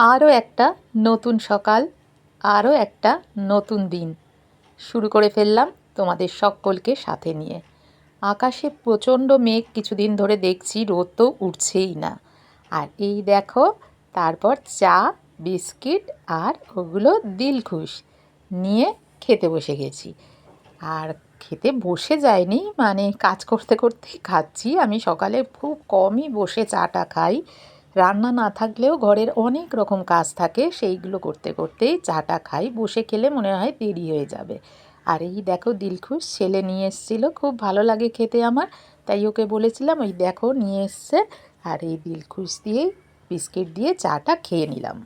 আরও একটা নতুন সকাল, আরও একটা নতুন দিন। শুরু করে ফেললাম তোমাদের সকলকে সাথে নিয়ে। আকাশে প্রচণ্ড মেঘ কিছুদিন ধরে দেখছি, রোদ তো উঠছেই না। আর এই দেখো, তারপর চা, বিস্কিট আর ওগুলো দিলখুশ নিয়ে খেতে বসে গেছি। আর খেতে বসে যায়নি মানে কাজ করতে করতেই খাচ্ছি। আমি সকালে খুব কমই বসে চাটা খাই। রান্না না থাকলেও ঘরের অনেক রকম কাজ থাকে, সেইগুলো করতে করতেই চাটা খাই, বসে খেলে মনে হয় দেরি হয়ে যাবে। আর এই দেখো দিলখুশ, ছেলে নিয়ে এসেছিল, খুব ভালো লাগে খেতে আমার, তাই ওকে বলেছিলাম, ওই দেখো নিয়ে এসছে। আর এই দিলখুশ দিয়েই বিস্কিট দিয়ে চাটা খেয়ে নিলাম।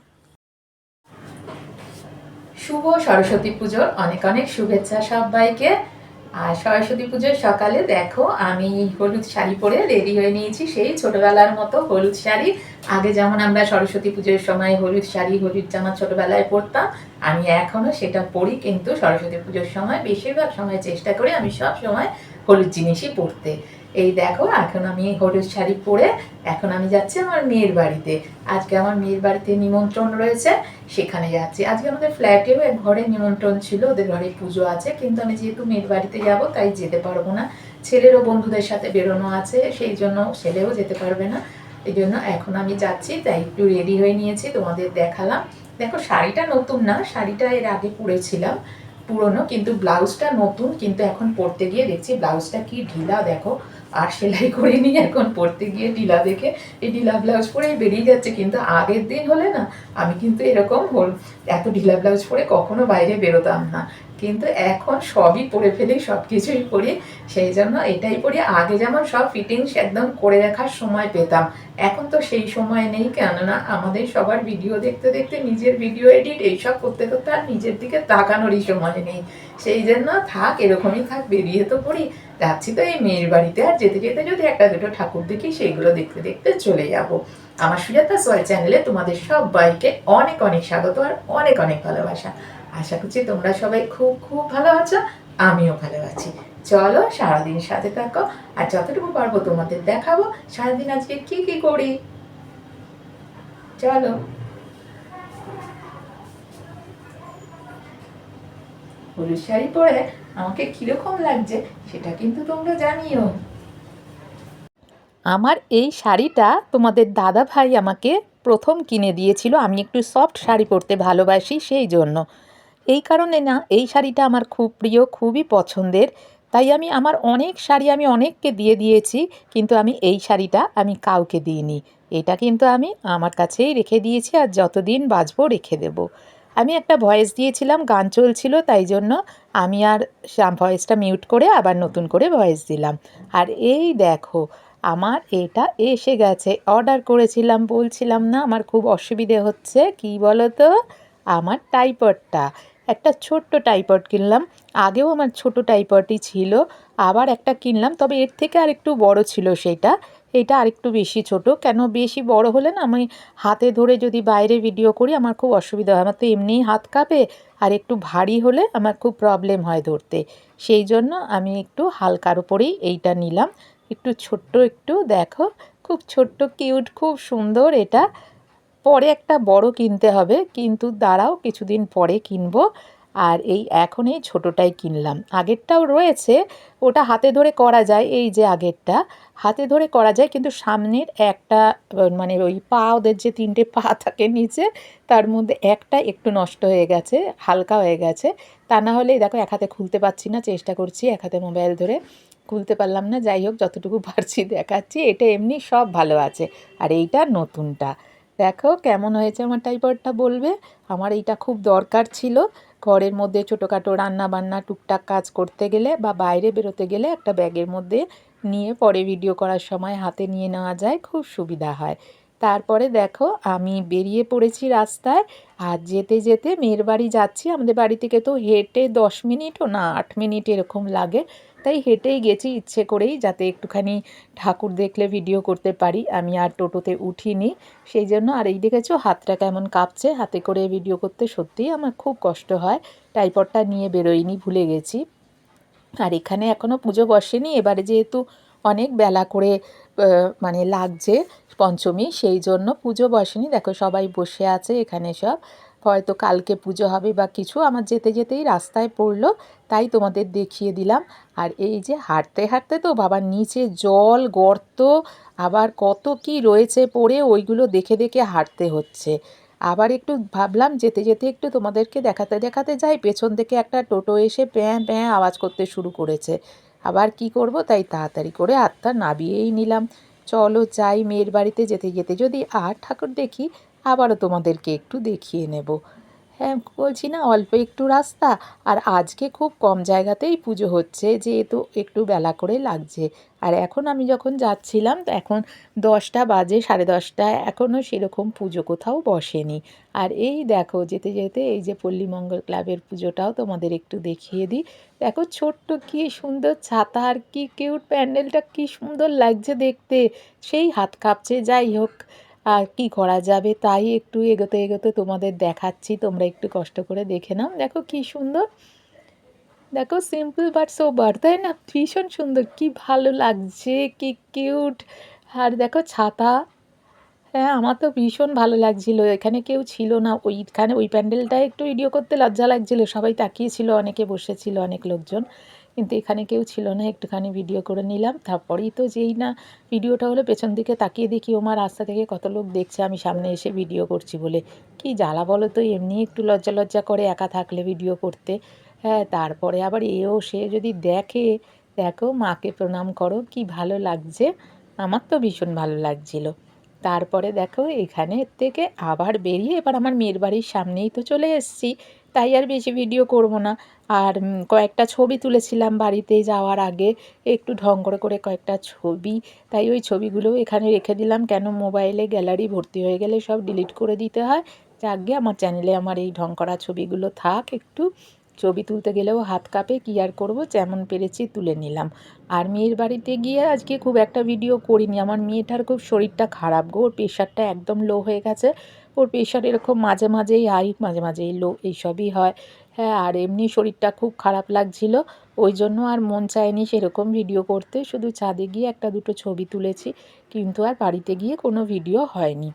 শুভ সরস্বতী পুজোর অনেক অনেক শুভেচ্ছা সবাইকে। আর সরস্বতী পুজোর সকালে দেখো, আমি হলুদ শাড়ি পরে রেডি হয়ে নিয়েছি সেই ছোটবেলার মতো হলুদ শাড়ি। আগে যেমন আমরা সরস্বতী পুজোর সময় হলুদ শাড়ি, হলুদ জামা ছোটবেলায় পরতাম, আমি এখনও সেটা পরি কিন্তু সরস্বতী পুজোর সময়, বেশিরভাগ সময় চেষ্টা করি আমি সব সময় হলুদ জিনিসই পরতে। এই দেখো, এখন আমি হলুদ শাড়ি পরে এখন আমি যাচ্ছি আমার মেয়ের বাড়িতে। আজকে আমার মেয়ের বাড়িতে নিমন্ত্রণ রয়েছে, সেখানে যাচ্ছি। আজকে আমাদের ফ্ল্যাটেও এক ঘরে নিমন্ত্রণ ছিল, ওদের ঘরে পুজো আছে, কিন্তু আমি যেহেতু মেয়ের বাড়িতে যাব, তাই যেতে পারব না। ছেলেরও বন্ধুদের সাথে বেরোনো আছে, সেই জন্য ছেলেও যেতে পারবে না। এই জন্য এখন আমি যাচ্ছি, তাই একটু রেডি হয়ে নিয়েছি, তোমাদের দেখালাম। দেখো, শাড়িটা নতুন না, শাড়িটা এর আগে পরেছিলাম, পুরনো, কিন্তু ব্লাউজটা নতুন, কিন্তু এখন পরতে গিয়ে দেখছি ব্লাউজটা কি ঢিলা, দেখো। আর সেলাই করিনি এখন পড়তে গিয়ে টিলা দেখে এই ঢিলা ব্লাউজ পরেই বেরিয়ে যাচ্ছে। কিন্তু আগের দিন হলে না, আমি কিন্তু এরকম এত ঢিলা ব্লাউজ পরে কখনো বাইরে বেরোতাম না। কিন্তু এখন সবই পরে ফেলি সব কিছুই পরি সেই জন্য এটাই পরি আগে যেমন সব ফিটিংস একদম করে রাখার সময় পেতাম, এখন তো সেই সময় নেই, কেননা আমাদের সবার ভিডিও দেখতে দেখতে নিজের ভিডিও এডিট এইসব করতে করতে আর নিজের দিকে তাকানোরই সময় নেই। সেই জন্য থাক, এরকমই থাক, বেরিয়ে তো পড়ি। যাচ্ছি তো এই মেয়ের বাড়িতে আর যেতে যেতে যদি একটা দুটো ঠাকুর দেখি, সেইগুলো দেখতে দেখতে চলে যাব। আমার সুজাতা সোয়াল চ্যানেলে তোমাদের সবাইকে অনেক অনেক স্বাগত আর অনেক অনেক ভালোবাসা। আশা করছি তোমরা সবাই খুব খুব ভালো আছো, আমিও ভালো আছি। চলো সারাদিন সাথে থাকো, আর যতটুকু পারব তোমাদের দেখাবো, সারাদিন আজকে কি কি করি? চলো। হলুদ শাড়ি পরে আমাকে কীরকম লাগছে, সেটা কিন্তু তোমরা জানিও। আমার এই শাড়িটা তোমাদের দাদা ভাই আমাকে প্রথম কিনে দিয়েছিল, আমি একটু সফট শাড়ি পরতে ভালোবাসি সেই জন্য। এই কারণে না, এই শাড়িটা আমার খুব প্রিয়, খুবই পছন্দের। তাই আমি, আমার অনেক শাড়ি আমি অনেককে দিয়ে দিয়েছি, কিন্তু আমি এই শাড়িটা আমি কাউকে দিইনি। এটা কিন্তু আমি আমার কাছেই রেখে দিয়েছি আর যতদিন বাঁচবো রেখে দেব। আমি একটা ভয়েস দিয়েছিলাম, গান চলছিল, তাই জন্য আমি আর ভয়েসটা মিউট করে আবার নতুন করে ভয়েস দিলাম। আর এই দেখো, আমার এটা এসে গেছে। অর্ডার করেছিলাম, বলছিলাম, না, আমার খুব অসুবিধে হচ্ছে, কি বলো তো আমার টাইপডটা একটা ছোট্ট টাইপড কিনলাম। আগেও আমার ছোট টাইপডই ছিল, আবার একটা কিনলাম, তবে এর থেকে আর একটু বড় ছিল সেটা। এটা আরেকটু বেশি ছোট, কেন বেশি বড় হলে না, আমি হাতে ধরে যদি বাইরে ভিডিও করি, আমার খুব অসুবিধা হয়। আমার তো এমনিই হাত কাঁপে, আর একটু ভারী হলে আমার খুব প্রবলেম হয় ধরতে। সেই জন্য আমি একটু হালকার উপরেই এইটা নিলাম। একটু ছোট্ট একটু দেখো, খুব ছোট্ট কিউট খুব সুন্দর এটা। পরে একটা বড় কিনতে হবে, কিন্তু দাঁড়াও কিছুদিন পরে কিনবো। আর এই এখন এই ছোটোটাই কিনলাম। আগেরটাও রয়েছে, ওটা হাতে ধরে করা যায়, এই যে আগেরটা। হাতে ধরে করা যায়, কিন্তু সামনের একটা মানে ওই পা, ওদের যে তিনটে পা থাকে নিচে, তার মধ্যে একটা একটু নষ্ট হয়ে গেছে, হালকা হয়ে গেছে। তা না হলে, দেখো, এক হাতে খুলতে পারছি না, চেষ্টা করছি এক হাতে মোবাইল ধরে খুলতে পারলাম না। যাই হোক, যতটুকু পারছি দেখাচ্ছি, এটা এমনি সব ভালো আছে। আর এইটা নতুনটা। দেখো কেমন হয়েছে আমার টাইপডটা বলবে। আমার এইটা খুব দরকার ছিল। ঘরের মধ্যে ছোটোখাটো রান্না বান্না টুকটাক কাজ করতে গেলে বা বাইরে বেরোতে গেলে একটা ব্যাগের মধ্যে নিয়ে পরে ভিডিও করার সময় হাতে নিয়ে নেওয়া যায়, খুব সুবিধা হয়। তারপরে দেখো আমি বেরিয়ে পড়েছি রাস্তায়। আর যেতে যেতে মেয়ের বাড়ি যাচ্ছি। আমাদের বাড়ি থেকে তো হেঁটে দশ মিনিটও না, আট মিনিট এরকম লাগে। তাই হেঁটেই গেছি, ইচ্ছে করেই যাতে একটুখানি ঠাকুর দেখলে ভিডিও করতে পারি। আমি আর টোটোতে উঠিনি, সেই জন্য আর এই দেখেছ হাতটা কেমন কাঁপছে, হাতে করে ভিডিও করতে সত্যিই আমার খুব কষ্ট হয়। টাইপডটা নিয়ে বেরোইনি, ভুলে গেছি। আর এখানে এখনও পুজো বসেনি, এবারে যেহেতু অনেক বেলা করে মানে লাগছে পঞ্চমী, সেই জন্য পুজো বসেনি। দেখো সবাই বসে আছে এখানে সব। হয়তো কালকে পুজো হবে বা কিছু, আমার যেতে যেতেই রাস্তায় পড়ল, তাই তোমাদের দেখিয়ে দিলাম। আর এই যে হাঁটতে হাঁটতে তো বাবার নিচে জল, গর্ত, আবার কত কি রয়েছে পড়ে, ওইগুলো দেখে দেখে হাঁটতে হচ্ছে। আবার একটু ভাবলাম যেতে যেতে একটু তোমাদেরকে দেখাতে দেখাতে যাই, পেছন থেকে একটা টোটো এসে প্যাঁ প্যাঁ আওয়াজ করতে শুরু করেছে। আবার কি করব? তাই তাড়াতাড়ি করে আত্মা নাবিয়েই নিলাম। চলো যাই, মেয়ের বাড়িতে যেতে যেতে যদি আর ঠাকুর দেখি, আবারও তোমাদেরকে একটু দেখিয়ে নেব। হ্যাঁ বলছি না, অল্প একটু রাস্তা। আর আজকে খুব কম জায়গাতেই পুজো হচ্ছে, যেহেতু একটু বেলা করে লাগছে। আর এখন আমি যখন যাচ্ছিলাম, তো এখন দশটা বাজে, সাড়ে দশটা এখনও সেরকম পুজো কোথাও বসেনি। আর এই দেখো, যেতে যেতে এই যে পল্লীমঙ্গল ক্লাবের পুজোটাও তোমাদের একটু দেখিয়ে দিই। দেখো, ছোট্ট কি সুন্দর ছাতা, আর কি কিউট প্যান্ডেলটা কি সুন্দর লাগছে দেখতে। সেই হাত কাঁপছে, যাই হোক। আর কি করা যাবে তাই একটু এগোতে এগোতে তোমাদের দেখাচ্ছি, তোমরা একটু কষ্ট করে দেখে নাও। দেখো কি সুন্দর। দেখো সিম্পল বাট সোবার তাই না? ভীষণ সুন্দর, কি ভালো লাগছে, কি কিউট আর দেখো ছাতা। হ্যাঁ আমার তো ভীষণ ভালো লাগছিল, এখানে কেউ ছিল না। ওইখানে ওই প্যান্ডেলটায় একটু ভিডিও করতে লজ্জা লাগছিল, সবাই তাকিয়েছিল, অনেকে বসেছিল, অনেক লোকজন। কিন্তু এখানে কেউ ছিল না, একটুখানি ভিডিও করে নিলাম। তারপরেই তো যেই না ভিডিওটা হলো, পেছন দিকে তাকিয়ে দেখি ওমার রাস্তা থেকে কত লোক দেখছে, আমি সামনে এসে ভিডিও করছি বলে। কি জ্বালা বলো তো, এমনি একটু লজ্জা লজ্জা করে একা থাকলে ভিডিও করতে। হ্যাঁ তারপরে আবার এও, সে যদি দেখে, দেখো, মাকে প্রণাম করো, কি ভালো লাগছে। আমার তো ভীষণ ভালো লাগছিল। তারপরে দেখো এখানে থেকে আবার বেরিয়ে এবার আমার মেয়ের বাড়ির সামনেই তো চলে এসেছি। তাই আর বেশি ভিডিও করব না। আর কয়েকটা ছবি তুলেছিলাম বাড়িতে যাওয়ার আগে। একটু ঢং করে করে কয়েকটা ছবি। তাই ওই ছবিগুলোও এখানে রেখে দিলাম। কেন মোবাইলে গ্যালারি ভর্তি হয়ে গেলে সব ডিলিট করে দিতে হয়। যাকে আমার চ্যানেলে আমার এই ঢং করা ছবিগুলো থাক একটু। ছবি তুলতে গেলেও হাত কাঁপে, কী আর করব? যেমন পেরেছি তুলে নিলাম। আর মেয়ের বাড়িতে গিয়ে আজকে খুব একটা ভিডিও করিনি। আমার মেয়েটার খুব শরীরটা খারাপ গো। ওর প্রেশারটা একদম লো হয়ে গেছে। ওর প্রেশার এরকম মাঝে মাঝেই হাই, মাঝে মাঝেই লো এইসবই হয়। হ্যাঁ আর এমনি শরীরটা খুব খারাপ লাগছিল। ওই জন্য আর মন চায়নি সেরকম ভিডিও করতে। শুধু ছাদে গিয়ে একটা দুটো ছবি তুলেছি। কিন্তু আর বাড়িতে গিয়ে কোনো ভিডিও হয়নি।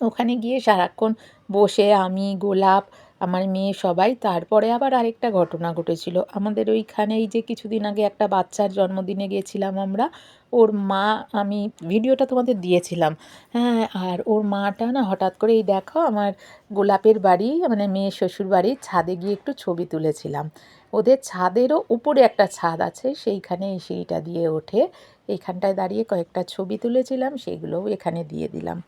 ওখানে গিয়ে সারাক্ষণ বসে আমি গোলাপ আমার মেয়ে সবাই, তারপরে আবার আরেকটা ঘটনা ঘটেছিল। আমাদের ওইখানে এই যে কিছুদিন আগে একটা বাচ্চার জন্মদিনে গিয়েছিলাম আমরা, ওর মা, আমি ভিডিওটা তোমাদের দিয়েছিলাম। হ্যাঁ আর ওর মাটা না হঠাৎ করে এই দেখো আমার গোলাপের বাড়ি মানে মেয়ে শ্বশুর বাড়ির ছাদে গিয়ে একটু ছবি তুলেছিলাম। ওদের ছাদেরও উপরে একটা ছাদ আছে, সেইখানে এই সিঁড়িটা দিয়ে ওঠে। এইখানটায় দাঁড়িয়ে কয়েকটা ছবি তুলেছিলাম, সেগুলোও এখানে দিয়ে দিলাম।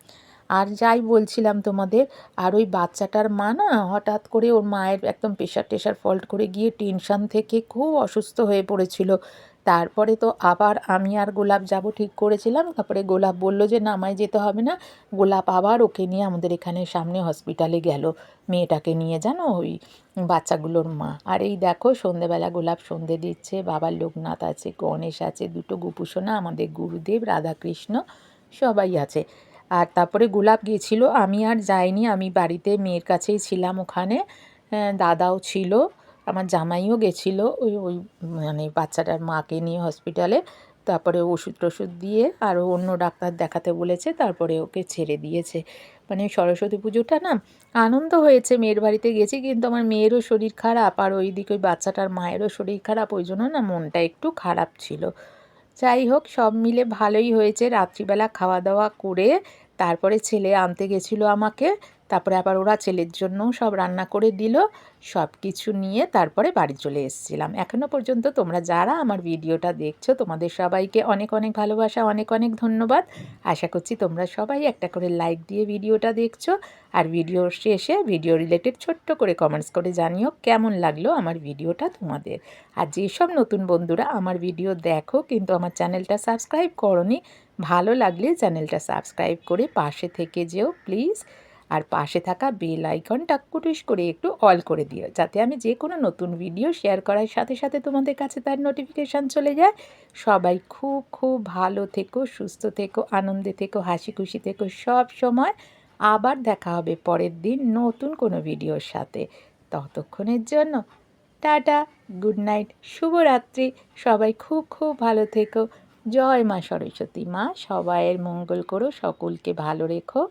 আর যাই বলছিলাম তোমাদের, আর ওই বাচ্চাটার মা না হঠাৎ করে ওর মায়ের একদম প্রেশার টেশার ফল্ট করে গিয়ে টেনশান থেকে খুব অসুস্থ হয়ে পড়েছিল। তারপরে তো আবার আমি আর গোলাপ যাব ঠিক করেছিলাম, তারপরে গোলাপ বলল যে না, আমায় যেতে হবে না। গোলাপ আবার ওকে নিয়ে আমাদের এখানে সামনে হসপিটালে গেল, মেয়েটাকে নিয়ে জানো ওই বাচ্চাগুলোর মা। আর এই দেখো সন্ধেবেলা গোলাপ সন্ধে দিচ্ছে বাবার লোকনাথ আছে, গণেশ আছে, দুটো গুপুসোনা, আমাদের গুরুদেব, রাধাকৃষ্ণ, সবাই আছে। আর তারপরে গোলাপ গিয়েছিল, আমি আর যাইনি, আমি বাড়িতে মেয়ের কাছেই ছিলাম ওখানে। দাদাও ছিল, আমার জামাইও গেছিল, ওই ওই মানে বাচ্চাটার মাকে নিয়ে হসপিটালে তারপরে ওষুধ টষুধ দিয়ে আরও অন্য ডাক্তার দেখাতে বলেছে, তারপরে ওকে ছেড়ে দিয়েছে। মানে সরস্বতী পুজোটা না আনন্দ হয়েছে, মেয়ের বাড়িতে গেছি, কিন্তু আমার মেয়েরও শরীর খারাপ, আর ওই দিকে ওই বাচ্চাটার মায়েরও শরীর খারাপ, ওই জন্য না মনটা একটু খারাপ ছিল। যাই হোক সব মিলে ভালোই হয়েছে। রাত্রিবেলা খাওয়া দাওয়া করে তারপরে ছেলে আনতে গেছিল আমাকে। তারপরে আবার ওরা ছেলের জন্যও সব রান্না করে দিল সব কিছু নিয়ে তারপরে বাড়ি চলে এসেছিলাম। এখনও পর্যন্ত তোমরা যারা আমার ভিডিওটা দেখছ, তোমাদের সবাইকে অনেক অনেক ভালোবাসা, অনেক অনেক ধন্যবাদ। আশা করছি তোমরা সবাই একটা করে লাইক দিয়ে ভিডিওটা দেখছ। আর ভিডিও শেষে, ভিডিও রিলেটেড ছোট্ট করে কমেন্টস করে জানিও কেমন লাগল আমার ভিডিওটা তোমাদের। আর যেসব নতুন বন্ধুরা আমার ভিডিও দেখো কিন্তু আমার চ্যানেলটা সাবস্ক্রাইব করনি, ভালো লাগলে চ্যানেলটা সাবস্ক্রাইব করে পাশে থেকে যেও, প্লিজ। আর পাশে থাকা বেল আইকনটা কুটুস করে একটু অল করে দিও, যাতে আমি যে কোনো নতুন ভিডিও শেয়ার করার সাথে সাথে তোমাদের কাছে তার নোটিফিকেশান চলে যায়। সবাই খুব খুব ভালো থেকো, সুস্থ থেকো, আনন্দে থেকো হাসি খুশি থেকো সব সময়। আবার দেখা হবে পরের দিন নতুন কোনো ভিডিওর সাথে। ততক্ষণের জন্য টাটা, গুড নাইট, শুভরাত্রি। সবাই খুব খুব ভালো থেকো। জয় মা সরস্বতী মা, সবাইয়ের মঙ্গল করো, সকলকে ভালো রেখো।